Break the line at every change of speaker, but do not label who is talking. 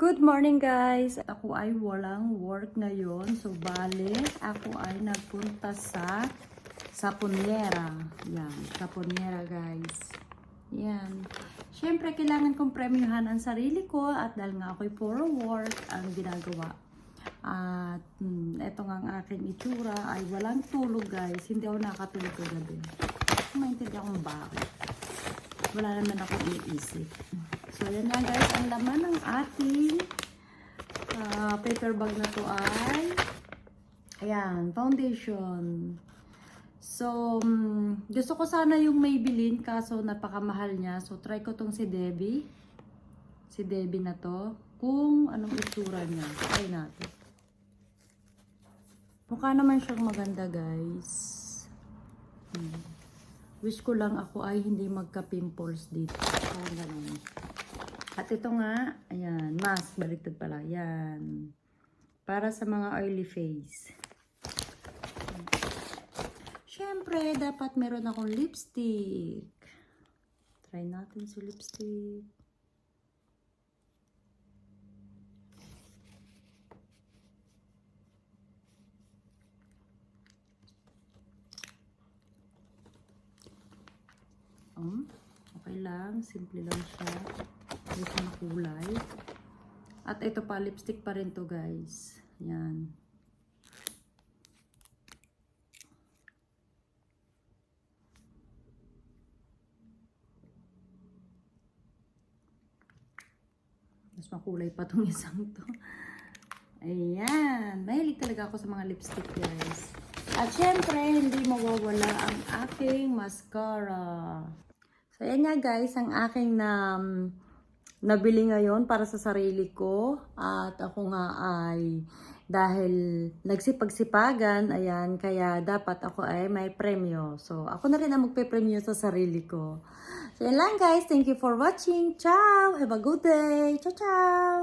Good morning guys! Ako ay walang work ngayon. So, bale, ako ay nagpunta sa Saponera. Yan, Saponera guys. Yan. Siyempre, kailangan kong premyuhan ang sarili ko at dahil nga ako'y for work ang ginagawa. At hmm, nga ang aking itsura ay walang tulog guys. Hindi ako nakatulog kagabi. Maintindihan kung bakit. Wala naman ako iisip. So, yan nga guys, ang laman ng ating ah, paper bag na to ay ayan, foundation. So, mm, gusto ko sana yung Maybelline kaso napakamahal niya. So, try ko tong si Debbie. Si Debbie na to. Kung anong itsura niya. Try natin. Mukha naman siyang maganda guys. Hmm. Wish ko lang ako ay hindi magka-pimples dito. Parang ganun. At ito nga, ayan, mask, baliktad pala, yan. Para sa mga oily face. Siyempre, dapat meron akong lipstick. Try natin sa lipstick. Um, okay lang. Simple lang siya. Hindi siya makulay. At ito pa, lipstick pa rin to guys. Yan. Mas makulay pa tong isang to. Ayan. Mahilig talaga ako sa mga lipstick guys. At syempre, hindi mawawala ang aking mascara. So, ayan nga guys, ang aking na, nabili ngayon para sa sarili ko. At ako nga ay, dahil nagsipagsipagan, ayan, kaya dapat ako ay may premyo. So, ako na rin ang magpe-premyo sa sarili ko. So, yan lang guys. Thank you for watching. Ciao! Have a good day! Ciao, ciao!